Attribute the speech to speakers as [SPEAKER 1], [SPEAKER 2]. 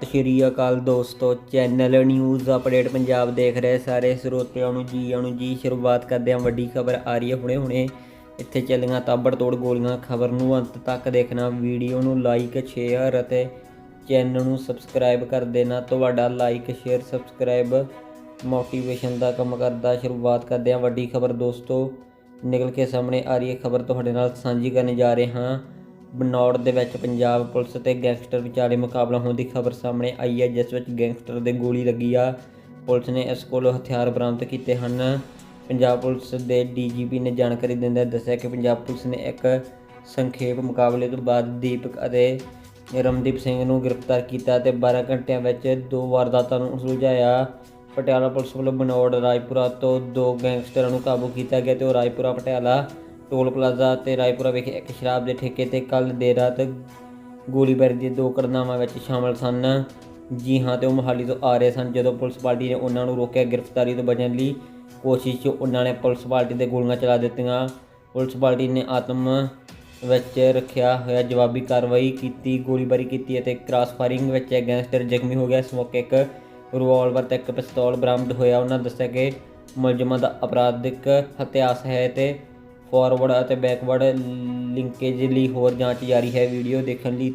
[SPEAKER 1] ਸਤਿ ਸ਼੍ਰੀ ਅਕਾਲ ਦੋਸਤੋ channel news update Punjab ਦੇਖ ਰਹੇ ਸਾਰੇ ਸਰੋਤਿਆਂ ਨੂੰ ਜੀ ਆਇਆਂ ਨੂੰ ਜੀ, ਸ਼ੁਰੂਆਤ ਕਰਦੇ ਹਾਂ ਵੱਡੀ ਖਬਰ ਆ ਰਹੀ ਹੈ ਹੁਣੇ ਹੁਣੇ। ਇੱਥੇ ਚੱਲੀਆਂ ਤਾਬੜਤੋੜ ਗੋਲੀਆਂ, ਖਬਰ ਨੂੰ ਅੰਤ ਤੱਕ ਦੇਖਣਾ, ਵੀਡੀਓ ਨੂੰ ਲਾਈਕ ਸ਼ੇਅਰ ਅਤੇ ਚੈਨਲ ਨੂੰ ਸਬਸਕ੍ਰਾਈਬ ਕਰ ਦੇਣਾ। ਤੁਹਾਡਾ ਲਾਈਕ ਸ਼ੇਅਰ ਸਬਸਕ੍ਰਾਈਬ ਮੋਟੀਵੇਸ਼ਨ ਦਾ ਕੰਮ ਕਰਦਾ। ਸ਼ੁਰੂਆਤ ਕਰਦੇ ਹਾਂ ਵੱਡੀ ਖਬਰ ਦੋਸਤੋ। ਨਿਕਲ ਕੇ ਸਾਹਮਣੇ ਆ ਰਹੀ ਹੈ ਖਬਰ, ਤੁਹਾਡੇ ਨਾਲ ਸਾਂਝੀ ਕਰਨ ਜਾ ਰਹੇ ਹਾਂ। ਬਨੌੜ ਦੇ ਵਿੱਚ ਪੰਜਾਬ ਪੁਲਿਸ ਤੇ ਗੈਂਗਸਟਰ ਵਿਚਾਲੇ ਮੁਕਾਬਲਾ ਹੋਣ ਦੀ ਖਬਰ ਸਾਹਮਣੇ ਆਈ ਹੈ, ਜਿਸ ਵਿੱਚ ਗੈਂਗਸਟਰ ਦੇ ਗੋਲੀ ਲੱਗੀ ਆ। ਪੁਲਿਸ ਨੇ ਇਸ ਕੋਲੋਂ ਹਥਿਆਰ ਬਰਾਮਦ ਕੀਤੇ ਹਨ। ਪੰਜਾਬ ਪੁਲਿਸ ਦੇ ਡੀਜੀਪੀ ਨੇ ਜਾਣਕਾਰੀ ਦਿੰਦਿਆਂ ਦੱਸਿਆ ਕਿ ਪੰਜਾਬ ਪੁਲਿਸ ਨੇ ਇੱਕ ਸੰਖੇਪ ਮੁਕਾਬਲੇ ਤੋਂ ਬਾਅਦ ਦੀਪਕ ਅਤੇ ਰਮਦੀਪ ਸਿੰਘ ਨੂੰ ਗ੍ਰਿਫਤਾਰ ਕੀਤਾ ਤੇ 12 ਘੰਟਿਆਂ ਵਿੱਚ ਦੋ ਵਾਰਦਾਤਾਂ ਨੂੰ ਸੁਲਝਾਇਆ। ਪਟਿਆਲਾ ਪੁਲਿਸ ਵੱਲੋਂ ਬਨੌੜ ਰਾਜਪੁਰਾ ਤੋਂ ਦੋ ਗੈਂਗਸਟਰਾਂ ਨੂੰ ਕਾਬੂ ਕੀਤਾ ਗਿਆ ਤੇ ਉਹ ਰਾਜਪੁਰਾ, ਪਟਿਆਲਾ ਟੋਲ ਪਲਾਜ਼ਾ ਤੇ ਰਾਏਪੁਰਾ ਵਿਖੇ ਇੱਕ ਸ਼ਰਾਬ ਦੇ ਠੇਕੇ ਤੇ ਕੱਲ ਦੇਰ ਰਾਤ ਗੋਲੀਬਾਰੀ ਦੀਆਂ ਦੋ ਘਟਨਾਵਾਂ ਵਿੱਚ ਸ਼ਾਮਲ ਸਨ। ਜੀ ਹਾਂ, ਤੇ ਉਹ ਮੋਹਾਲੀ ਤੋਂ ਆ ਰਹੇ ਸਨ ਜਦੋਂ ਪੁਲਿਸ ਪਾਰਟੀ ਨੇ ਉਹਨਾਂ ਨੂੰ ਰੋਕਿਆ। ਗ੍ਰਿਫਤਾਰੀ ਤੋਂ ਬਚਣ ਲਈ ਕੋਸ਼ਿਸ਼ 'ਚ ਉਹਨਾਂ ਨੇ ਪੁਲਿਸ ਪਾਰਟੀ ਤੇ ਗੋਲੀਆਂ ਚਲਾ ਦਿੱਤੀਆਂ। ਪੁਲਿਸ ਪਾਰਟੀ ਨੇ ਆਤਮ ਵਿੱਚ ਰੱਖਿਆ ਹੋਇਆ ਜਵਾਬੀ ਕਾਰਵਾਈ ਕੀਤੀ, ਗੋਲੀਬਾਰੀ ਕੀਤੀ ਅਤੇ ਕ੍ਰਾਸ ਫਾਇਰਿੰਗ ਵਿੱਚ ਗੈਂਗਸਟਰ ਜ਼ਖਮੀ ਹੋ ਗਿਆ। ਇਸ ਮੌਕੇ ਇੱਕ ਰਿਵਾਲਵਰ ਤੇ ਇੱਕ ਪਿਸਤੌਲ ਬਰਾਮਦ ਹੋਇਆ। ਉਹਨਾਂ ਦੱਸਿਆ ਕਿ ਮੁਲਜ਼ਮਾਂ ਦਾ ਅਪਰਾਧਿਕ ਇਤਿਹਾਸ ਹੈ ਤੇ ਫਾਰਵਰਡ ਅਤੇ ਬੈਕਵਰਡ ਲਿੰਕੇਜ ਲਈ ਹੋਰ ਜਾਂਚ ਜਾਰੀ ਹੈ ਵੀਡੀਓ ਦੇਖਣ ਲਈ।